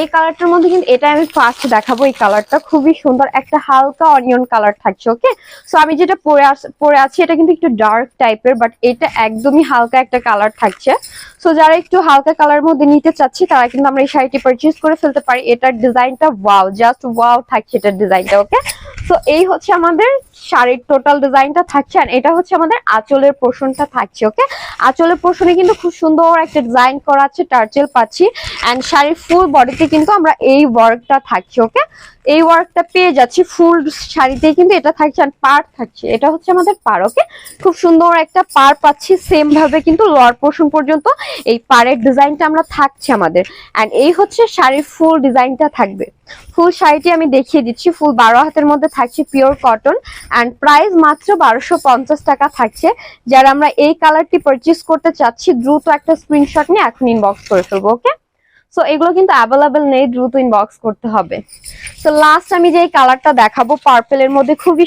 এই কালারটার মধ্যে কিন্তু এটা আমি ফার্স্ট দেখাবো, এই কালারটা খুবই সুন্দর, একটা হালকা অনিয়ন কালার থাকছে ওকে সো আমি যেটা পরে পরে আছি, এটা কিন্তু একটু ডার্ক টাইপের বাট এটা একদমই হালকা একটা কালার থাকছে। সো যারা একটু হালকা কালার মধ্যে নিতে চাচ্ছি, তারা কিন্তু আমরা এই শাড়িটি পারচেস করে ফেলতে পারি। এটার ডিজাইনটা ওয়াও জাস্ট ওয়াও থাকছে এটার ডিজাইনটা ওকে তো এই হচ্ছে আমাদের শাড়ির টোটাল ডিজাইনটা থাকছে আর এটা হচ্ছে আমাদের আঁচলের পোর্শনটা থাকছে ওকে আঁচলের পোর্শনে কিন্তু খুব সুন্দর একটা ডিজাইন করা আছে টার্চেল পাচ্ছি অ্যান্ড শাড়ির ফুল বডিতে কিন্তু আমরা এই ওয়ার্কটা থাকছে ওকে এই ওয়ার্কটা পেয়ে যাচ্ছি ফুল শাড়িতে কিন্তু এটা থাকছে আর পার থাকছে, এটা হচ্ছে আমাদের পার ওকে খুব সুন্দর একটা পার পাচ্ছি সেম ভাবে কিন্তু লোয়ার পোর্শন পর্যন্ত এই পাড়ের ডিজাইনটা আমরা থাকছে আমাদের অ্যান্ড এই হচ্ছে শাড়ির ফুল ডিজাইনটা থাকবে। ফুল শাড়িটি আমি দেখিয়ে দিচ্ছি। ফুল বারো হাতের মধ্যে থাকছে পিওর কটন অ্যান্ড প্রাইস মাত্র বারোশো পঞ্চাশ টাকা থাকছে। যারা আমরা এই কালারটি পারচেস করতে চাচ্ছি, দ্রুত একটা স্ক্রিনশট নিয়ে এখন ইনবক্স করে ফেলব ওকে সো এগুলো কিন্তু অ্যাভেলেবেল নেই, দ্রুত ইনবক্স করতে হবে। তো লাস্ট আমি যে কালারটা দেখাবো পার্পেলের মধ্যে খুবই